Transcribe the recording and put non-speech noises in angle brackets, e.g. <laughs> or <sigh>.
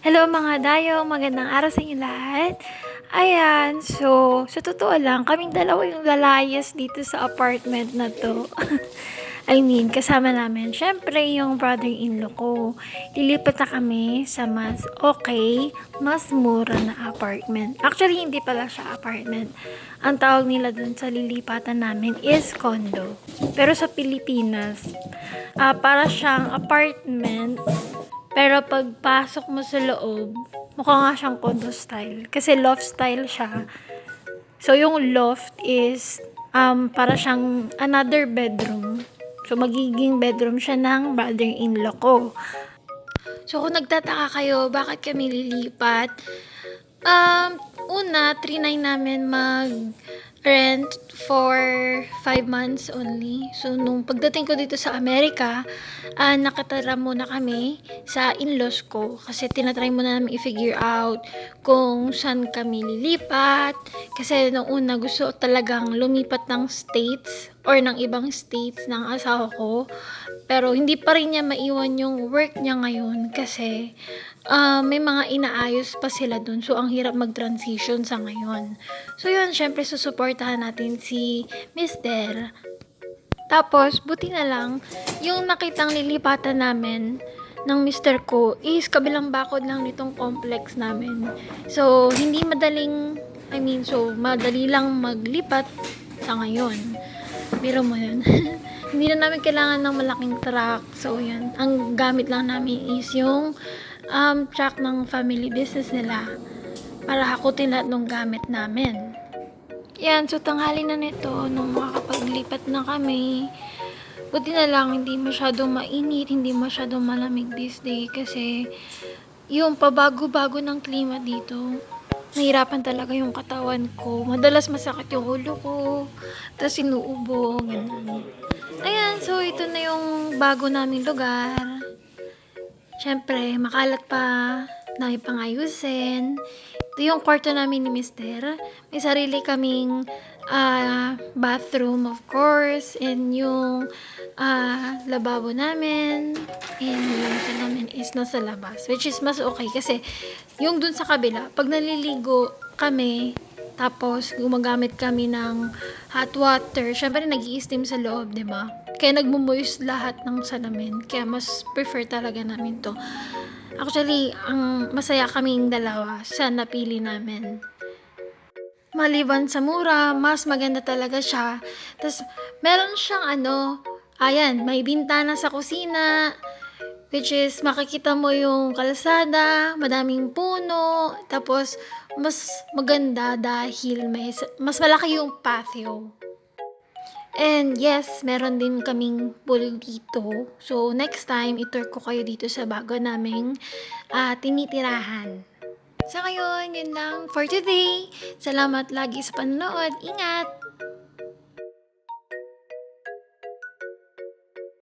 Hello mga dayo, magandang araw sa inyo lahat. Ayan, so sa totoo lang, kaming dalawa yung lalayas dito sa apartment na to. <laughs> I mean, kasama namin, syempre yung brother-in-law ko. Lilipat na kami sa mas okay, mas mura na apartment. Actually, hindi pala siya apartment. Ang tawag nila dun sa lilipatan namin is condo. Pero sa Pilipinas, ah, para siyang apartment pero pagpasok mo sa loob, mukha nga siyang condo style. Kasi loft style siya. So, yung loft is um, para siyang another bedroom. So, magiging bedroom siya ng brother-in-law ko. So, kung nagtataka kayo, bakit kami lilipat? Um, una, trinay namin mag rent for 5 months only. So, nung pagdating ko dito sa Amerika, ah nakatara muna kami sa in-laws ko kasi tinatry muna namin i-figure out kung saan kami lilipat. Kasi nung una gusto talagang lumipat ng states or ng ibang states ng asawa ko. Pero hindi pa rin niya maiwan yung work niya ngayon kasi ah, may mga inaayos pa sila dun. So, ang hirap mag-transition sa ngayon. So, yun, syempre, susuportahan natin si Mister. Tapos, buti na lang, yung nakitang lilipatan namin ng mister ko is kabilang bakod lang nitong complex namin. So, hindi madaling, I mean, so, madali lang maglipat sa ngayon. Biro mo yun. <laughs> hindi na namin kailangan ng malaking truck. So, yun. Ang gamit lang namin is yung um, truck ng family business nila para hakutin lahat ng gamit namin. Yan, so tanghali na nito nung makakapaglipat na kami. Buti na lang, hindi masyadong mainit, hindi masyadong malamig this day kasi yung pabago-bago ng klima dito, nahirapan talaga yung katawan ko. Madalas masakit yung ulo ko, tapos inuubo, ganun. Ayan, so ito na yung bago naming lugar. Siyempre, makalat pa, dami pang ayusin. Ito yung kwarto namin ni Mister. May sarili kaming ah, bathroom, of course. And yung ah, lababo namin. And yung ito namin is nasa labas. Which is mas okay kasi yung dun sa kabila, pag naliligo kami, tapos gumagamit kami ng hot water, syempre nag steam sa loob, di ba? Kaya nagmumoist lahat ng salamin. Kaya mas prefer talaga namin to. Actually, ang masaya kaming dalawa sa napili namin. Maliban sa mura, mas maganda talaga siya. Tapos, meron siyang ano, ayan, may bintana sa kusina, which is makikita mo yung kalsada, madaming puno, tapos mas maganda dahil may, mas malaki yung patio. And yes, meron din kaming pool dito. So, next time, itour ko kayo dito sa bago naming ah, tinitirahan. Sa ngayon, yun lang for today. Salamat lagi sa panonood. Ingat!